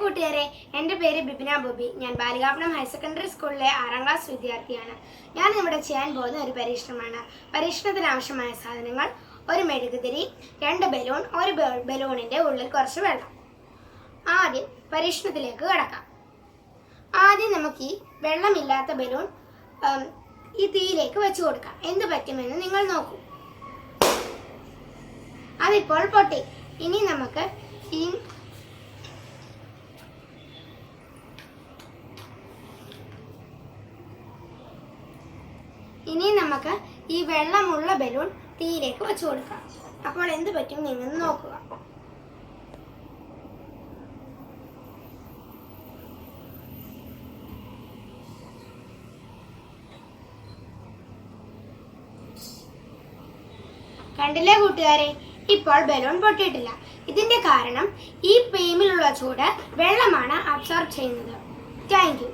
കൂട്ടുകാരെ എന്റെ പേര് ബിബിന ബോബി. ഞാൻ ബാലികാപുരം ഹയർ സെക്കൻഡറി സ്കൂളിലെ ആറാം ക്ലാസ് വിദ്യാർത്ഥിയാണ്. ഞാൻ ഇവിടെ ചെയ്യാൻ പോകുന്ന ഒരു പരീക്ഷണമാണ്. പരീക്ഷണത്തിന് ആവശ്യമായ സാധനങ്ങൾ ഒരു മെഴുകുതിരി രണ്ട് ബലൂൺ ഒരു ബലൂണിന്റെ ഉള്ളിൽ കുറച്ച് വെള്ളം. ആദ്യം പരീക്ഷണത്തിലേക്ക് കിടക്കാം. ആദ്യം നമുക്ക് ഈ വെള്ളമില്ലാത്ത ബലൂൺ ഈ തീയിലേക്ക് വെച്ച് കൊടുക്കാം. എന്ത് പറ്റുമെന്ന് നിങ്ങൾ നോക്കൂ. അതിപ്പോൾ പൊട്ടി. ഇനി നമുക്ക് ഈ ഇനി നമുക്ക് ഈ വെള്ളമുള്ള ബലൂൺ തീയിലേക്ക് വെച്ചു കൊടുക്കാം. അപ്പോൾ എന്ത് പറ്റും നിങ്ങൾ നോക്കുക. കണ്ടില്ലേ കൂട്ടുകാരെ? ഇപ്പോൾ ബലൂൺ പൊട്ടിയിട്ടില്ല. ഇതിന്റെ കാരണം ഈ പേമിലുള്ള ചൂട് വെള്ളമാണ് അബ്സോർബ് ചെയ്യുന്നത്. താങ്ക്